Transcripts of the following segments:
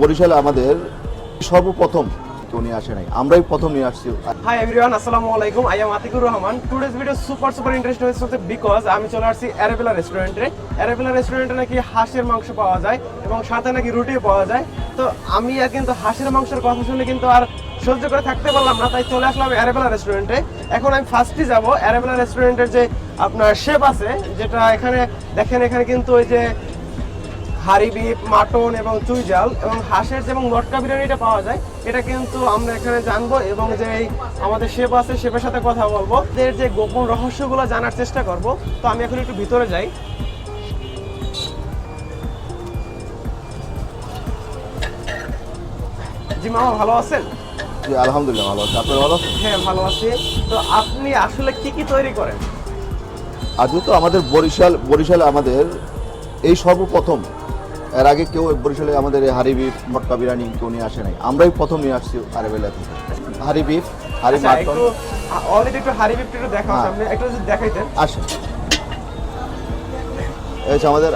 বরিশালে আমাদের সর্বপ্রথম কেউ নিয়ে আসে নাই। আমরাই প্রথম নিয়ে আসছি। হাই এভরিওয়ান আসসালামু আলাইকুম। I am Atikur Rahman today's video super super interest হয়েছে বিকজ আমি চলে আসছি অ্যারেবেলা রেস্টুরেন্টে অ্যারেবেলা রেস্টুরেন্টে নাকি হাঁসের মাংস পাওয়া যায় এবং সাথে নাকি রুটিও পাওয়া যায়। তো আমি আর কিন্তু হাঁসের মাংসের কথা শুনে কিন্তু আর সহ্য করে থাকতে পারলাম না, তাই চলে আসলাম অ্যারেবেলা রেস্টুরেন্টে এখন আমি ফার্স্টই যাব অ্যারেবেলা রেস্টুরেন্টের যে আপনার শেপ আছে, যেটা এখানে দেখেন, এখানে কিন্তু ওই যে হাড়ি বিপ মাটন এবং চুই জাল এবং হাঁসের যেমন মটকা বিরিয়ানিটা পাওয়া যায় এটা কিন্তু আমরা এখানে জানব এবং যে এই আমাদের শেফ আছে শেফের সাথে কথা বলব। এর যে গোপন রহস্যগুলো জানার চেষ্টা করব। তো আমি এখন একটু ভিতরে যাই। জি মামা ভালো আছেন? জি আলহামদুলিল্লাহ ভালো আছে। আপনার ভালো আছেন? হ্যাঁ ভালো আছি। তো আপনি আসলে কি কি তৈরি করেন? আজকে তো আমাদের বরিশাল বরিশালে আমাদের এই সর্বপ্রথম এর আগে কেউ বরিশালে আমাদের হারি বিফ মটকা বিরিয়ানি কেউ নিয়ে আসে নাই। আমরাই প্রথম নিয়ে আসছি আরেবেলা থেকে। হারি বিফ হারি আচ্ছা মাটন। একটু অলরেডি একটু হাড়ি বিপটা একটু দেখাও হ্যাঁ। সামনে একটু যদি দেখাইতেন। আসেন। এই আমাদের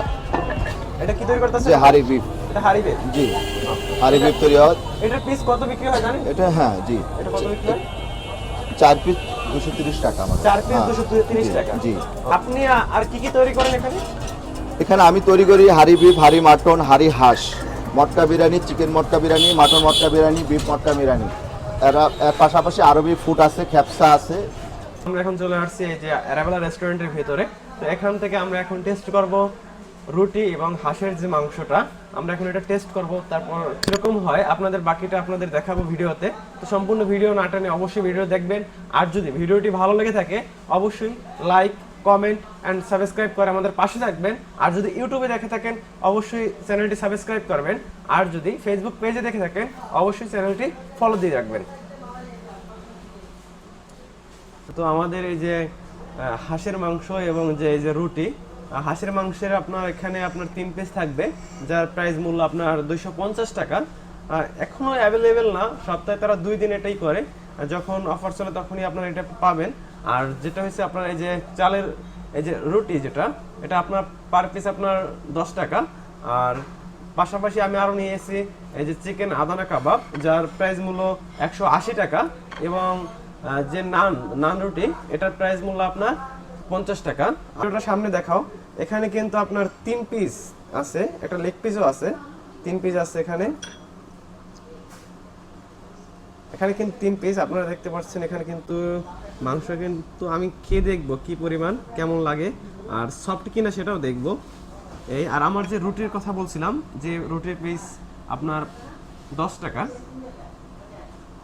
এটা কি তৈরি যে হারি বিফ। এটা হাড়ি বিপ জি। হারি বিফ তৈরি হয়। এটার পিস কত বিক্রি হয় জানেন? এটা হ্যাঁ জি। এটা কত বিক্রি হয়? চার পিস দুশো তিরিশ টাকা আমাদের। চার পিস হ্যাঁ, দুশো তিরিশ জি, টাকা। জি। আপনি আর কি কি তৈরি করেন এখানে? এখানে আমি তৈরি করি হাড়ি বিফ, হাড়ি মাটন, হাড়ি হাঁস। মটকা বিরিয়ানি, চিকেন মটকা বিরিয়ানি, মাটন মটকা বিরিয়ানি, বিফ মটকা বিরিয়ানি। এরা এর পাশাপাশি আরবি ফুড আছে, খ্যাপসা আছে। আমরা এখন চলে আসছি এই যে অ্যারাবেলা রেস্টুরেন্টের ভিতরে। তো এখান থেকে আমরা এখন টেস্ট করব রুটি এবং হাঁসের যে মাংসটা। আমরা এখন এটা টেস্ট করব, তারপর কীরকম হয় আপনাদের বাকিটা আপনাদের দেখাবো ভিডিওতে। তো সম্পূর্ণ ভিডিও না টানে অবশ্যই ভিডিও দেখবেন। আর যদি ভিডিওটি ভালো লেগে থাকে, অবশ্যই লাইক কমেন্ট অ্যান্ড সাবস্ক্রাইব করে আমাদের পাশে থাকবেন। আর যদি ইউটিউবে দেখে থাকেন, অবশ্যই চ্যানেলটি সাবস্ক্রাইব করবেন। আর যদি ফেসবুক পেজে দেখে থাকেন, অবশ্যই চ্যানেলটি ফলো দিয়ে রাখবেন। তো আমাদের এই যে হাঁসের মাংস এবং যে এই যে রুটি হাঁসের মাংসের আপনার এখানে আপনার তিন পিস থাকবে, যার প্রাইস মূল্য আপনার দুইশো পঞ্চাশ টাকা। আর এখনও অ্যাভেলেবেল না, সপ্তাহে তারা দুই দিন এটাই করে। যখন অফার চলে তখনই আপনারা এটা পাবেন। আর যেটা হচ্ছে আপনার এই যে চালের, এই যে রুটি যেটা, এটা আপনার পার পিস আপনার দশ টাকা। আর পাশাপাশি আমি আরও নিয়ে এসেছি এই যে চিকেন আদানা কাবাব, যার প্রাইস মূল্য একশো আশি টাকা এবং যে নান নান রুটি, এটার প্রাইস মূল্য আপনার পঞ্চাশ টাকা। আর ওটা সামনে দেখাও। এখানে কিন্তু আপনার তিন পিস আছে, একটা লেগ পিসও আছে, তিন পিস আছে এখানে। এখানে কিন্তু তিন পিস আপনারা দেখতে পাচ্ছেন এখানে কিন্তু মাংস কিন্তু আমি খেয়ে দেখব, কি পরিমাণ, কেমন লাগে, আর সফট কিনা সেটাও দেখব। এই, আর আমার যে রুটির কথা বলছিলাম, যে রুটির পিস আপনার দশ টাকা,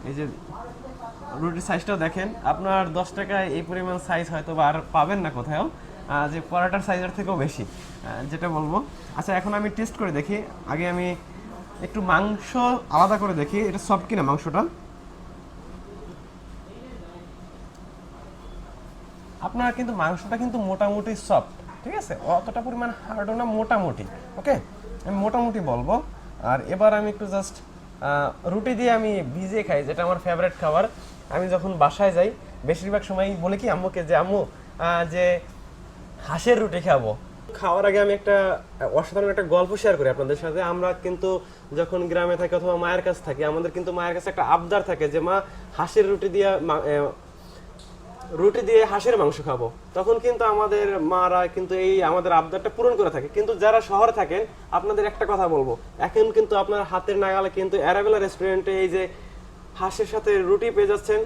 এই যে রুটির সাইজটাও দেখেন, আপনার দশ টাকায় এই পরিমাণ সাইজ হয়তো বা আর পাবেন না কোথাও যে পরাটার সাইজের থেকেও বেশি যেটা বলব। আচ্ছা এখন আমি টেস্ট করে দেখি, আগে আমি একটু মাংস আলাদা করে দেখি, এটা সফট কিনা মাংসটা? আপনার কিন্তু মাংসটা কিন্তু মোটামুটি সফট ঠিক আছে? অতটা পরিমাণ হার্ডও না, মোটামুটি ওকে আমি মোটামুটি বলব। আর এবার আমি একটু জাস্ট রুটি দিয়ে আমি ভিজিয়ে খাই, যেটা আমার ফেভারিট খাবার। আমি যখন বাসায় যাই, বেশিরভাগ সময় বলে কি, আম্মুকে যে, আম্মু যে হাঁসের রুটি খাব। খাওয়ার আগে আমি একটা অসাধারণ একটা গল্প শেয়ার করি আপনাদের সাথে। আমরা কিন্তু যখন গ্রামে থাকি অথবা মায়ের কাছে থাকি, আমাদের কিন্তু মায়ের কাছে একটা আবদার থাকে যে, মা, হাঁসের রুটি দিয়ে রুটি দিয়ে হাঁসের মাংস খাব। তখন কিন্তু আমাদের মারা কিন্তু এই আমাদের আবদারটা পূরণ করে থাকে। কিন্তু যারা শহরে থাকেন আপনাদের একটা কথা বলব। এখন কিন্তু আপনার হাতের নাগালে কিন্তু অ্যারাবেলা রেস্টুরেন্টে এই যে হাঁসের সাথে রুটি পেয়ে যাচ্ছেন,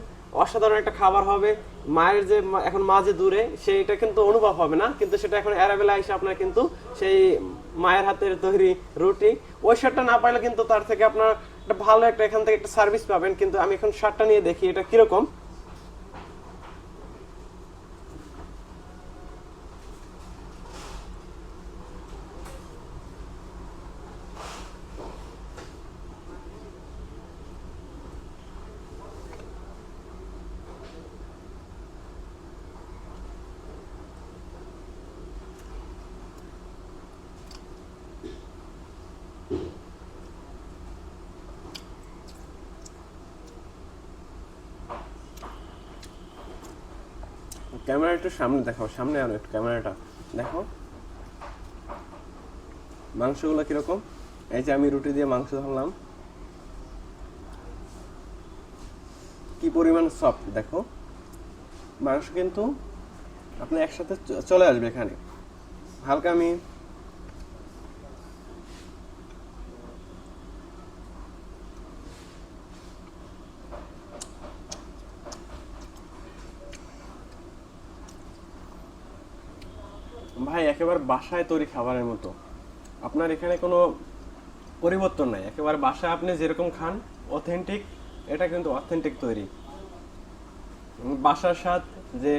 অসাধারণ একটা খাবার হবে। মায়ের যে এখন মা যে দূরে, সেইটা কিন্তু অনুভব হবে না। কিন্তু সেটা এখন অ্যারাবেলা এসে আপনার কিন্তু সেই মায়ের হাতের তৈরি রুটি। ওই শার্টটা না পাইলে কিন্তু তার থেকে আপনার একটা ভালো একটা এখান থেকে একটা সার্ভিস পাবেন। কিন্তু আমি এখন শার্টটা নিয়ে দেখি, এটা কীরকম। ক্যামেরা একটু সামনে দেখাও, সামনে আনো একটু ক্যামেরাটা দেখো মাংসগুলো কীরকম? এই যে আমি রুটি দিয়ে মাংস ধরলাম। কি পরিমাণ সফট দেখো। মাংস কিন্তু আপনি একসাথে চলে আসবে এখানে। হালকা আমি একেবারে বাসায় তৈরি খাবারের মতো। আপনার এখানে কোনো পরিবর্তন নাই। একেবারে বাসায় আপনি যেরকম খান অথেন্টিক এটা কিন্তু অথেন্টিক তৈরি। বাসার স্বাদ যে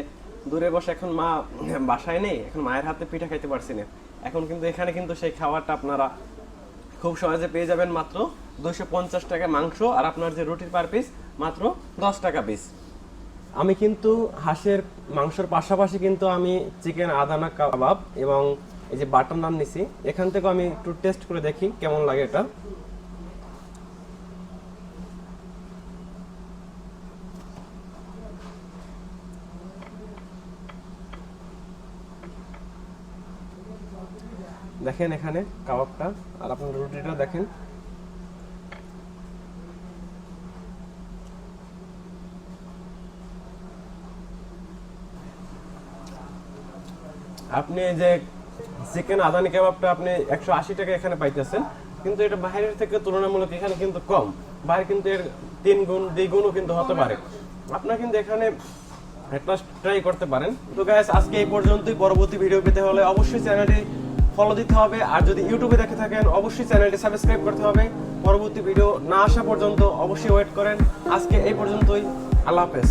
দূরে বসে এখন মা বাসায় নেই, এখন মায়ের হাতে পিঠা খাইতে পারছি না। এখন কিন্তু এখানে কিন্তু সেই খাবারটা আপনারা খুব সহজে পেয়ে যাবেন মাত্র দুশো পঞ্চাশ টাকা মাংস আর আপনার যে রুটির পার পিস মাত্র দশ টাকা পিস আমি কিন্তু হাঁসের মাংসের পাশাপাশি কিন্তু আমি চিকেন আদানা কাবাব এবং এই যে বাটার নান নিছি। এখান থেকে আমি একটু টেস্ট করে দেখি কেমন লাগে এটা। দেখেন এখানে কাবাবটা, আর আপনার রুটিটা দেখেন। আপনি যে চিকেন আদানি কাবাবটা আপনি একশো আশি টাকা এখানে পাইতেছেন কিন্তু এটা বাইরের থেকে তুলনামূলক এখানে কিন্তু কম। বাইরে কিন্তু এর তিন গুণ দ্বিগুণও কিন্তু হতে পারে। আপনার কিন্তু এখানে একটা ট্রাই করতে পারেন। তো গাইস আজকে এই পর্যন্তই। পরবর্তী ভিডিও পেতে হলে অবশ্যই চ্যানেলটি ফলো দিতে হবে। আর যদি ইউটিউবে দেখে থাকেন অবশ্যই চ্যানেলটি সাবস্ক্রাইব করতে হবে। পরবর্তী ভিডিও না আসা পর্যন্ত অবশ্যই ওয়েট করেন। আজকে এই পর্যন্তই। আল্লাহ হাফেজ।